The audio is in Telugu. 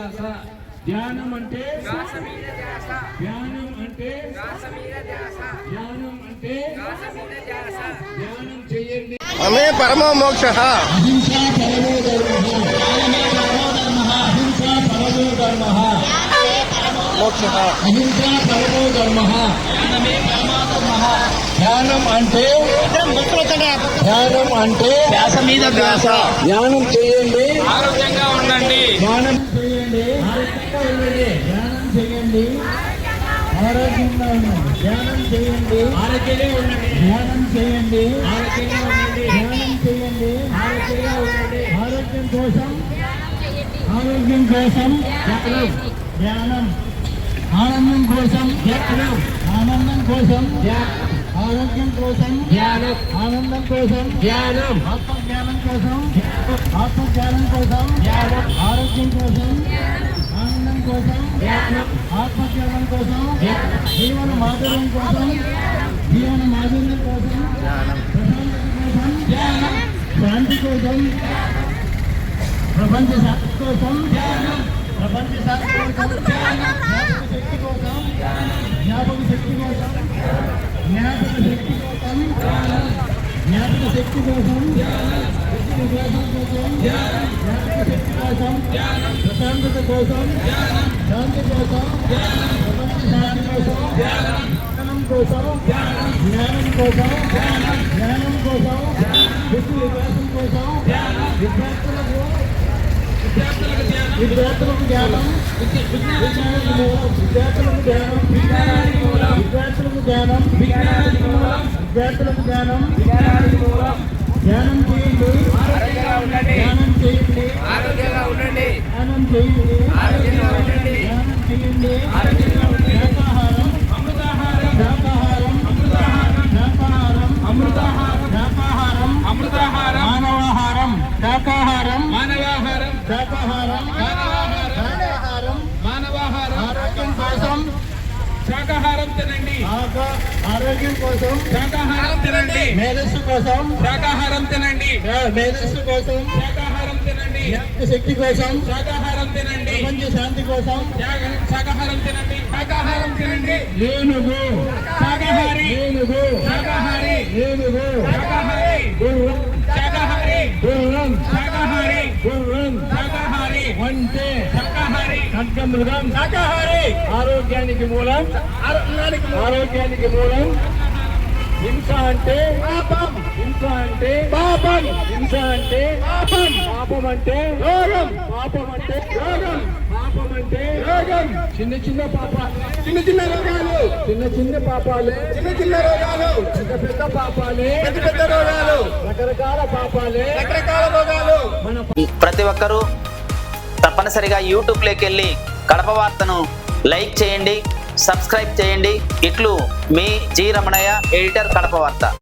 ధ్యాస ధ్యానం అంటే ధ్యానం అంటే ధ్యానం అంటే ధ్యానం చేయండి. అమే మోక్ష. ధ్యానం అంటే ధ్యానం అంటే ధ్యాస మీద ధ్యాస ధ్యానం చేయండి. ఆరోగ్యంగా ఉండండి. ధ్యానం చేయండి. ఆరోగ్యంగా ఉండండి. ధ్యానం చేయండి. ఆరోగ్యంగా ఉండండి. ధ్యానం చేయండి. ఆరోగ్యంగా ఉండండి. ధ్యానం చేయండి. ఆరోగ్యంగా ఉండండి. ధ్యానం చేయండి. ఆరోగ్యంగా ఉండండి. ఆరోగ్యం కోసం. ఆరోగ్యం కోసం. ధ్యానం ధ్యానం. ఆనందం కోసం. ధ్యానం ఆనందం కోసం. ధ్యానం ఆరోగ్యం కోసం. ధ్యానం ఆనందం కోసం. ధ్యానం ఆత్మజ్ఞానం కోసం. ఆత్మజ్ఞానం కోసం. ధ్యానం ఆరోగ్యం కోసం. ఆత్మజ్ఞానం కోసం జీవన మాధుర్యం కోసం జీవన మాధుర్యం కోసం ప్రశాంతత కోసం ధ్యానం శాంతి కోసం ప్రపంచ శాంతి కోసం ధ్యానం ప్రపంచ శాంతి కోసం ధ్యానం జ్ఞాపక శక్తి కోసం జ్ఞాపక శక్తి కోసం జ్ఞాపక శక్తి కోసం జ్ఞాపక శక్తి కోసం శక్తి వికాసం కోసం జ్ఞాపక శక్తి కోసం ప్రశాంతత కోసం శాంతి కోసం శాంతి కోసం జ్ఞానం కోసం జ్ఞానం కోసం జ్ఞానం కోసం శక్తి వికాసం కోసం విద్యార్థులకు విద్యార్థులకు ధ్యానం విజ్ఞానానికి మూలం విద్యార్థులకు ధ్యానం విద్యార్థులకు ధ్యానం విద్యార్థులకు ధ్యానం ధ్యానం చేయండి ధ్యానం చేయండి చేయండి ధ్యానం చేయండి శాకాహారం శాకాహారం శాకాహారం అమృతాహారం శాకాహారం అమృతాహారం మానవాహారం శాకాహారం మానవాహారం శాకాహారం శాకాహారం మానవాహారం ఆరోగ్యం కోసం శాకాహారం తినండి ఆరోగ్యం కోసం శాకాహారం తినండి మేధస్సు కోసం శాకాహారం తినండి మే- మేధస్సు కోసం శాకాహారం తినండి. శక్తి కోసం శాకాహారం తినండి. ప్రపంచ శాంతి కోసం శాక- శాకాహారం తినండి. శాకాహారం తినండి. ఏనుగు. శాకాహారి ఏనుగు. శాకాహారి ఏనుగు. శాకాహారి గుర్రం శాకాహారి గుర్రం. శాకాహారి గుర్రం. శాకాహారి వంటే. శాకాహారి ఖడ్గమృగం. శాకాహారి ఆరోగ్యానికి మూలం. ఆరోగ్యానికి మూలం. హింస అంటే. పాపం. హింస అంటే. పాపం. హింస అంటే పాపం. పాపం అంటే రోగం. పాపం అంటే రోగం. పాపం అంటే రోగం. చిన్న చిన్న పాప చిన్న చిన్న రోగాలు. చిన్న చిన్న పాపాలే. చిన్న చిన్న రోగాలు. పెద్ద పెద్ద పాపాలే. పెద్ద పెద్ద రోగాలు. రకరకాల పాపాలే. రకరకాల రోగాలు. మన ప్రతి ఒక్కరూ తప్పనిసరిగా యూట్యూబ్లోకి వెళ్ళి కడప వార్తను లైక్ చేయండి సబ్స్క్రైబ్ చేయండి. ఇట్లు మీ జి రమణయ్య ఎడిటర్ కడప వార్త.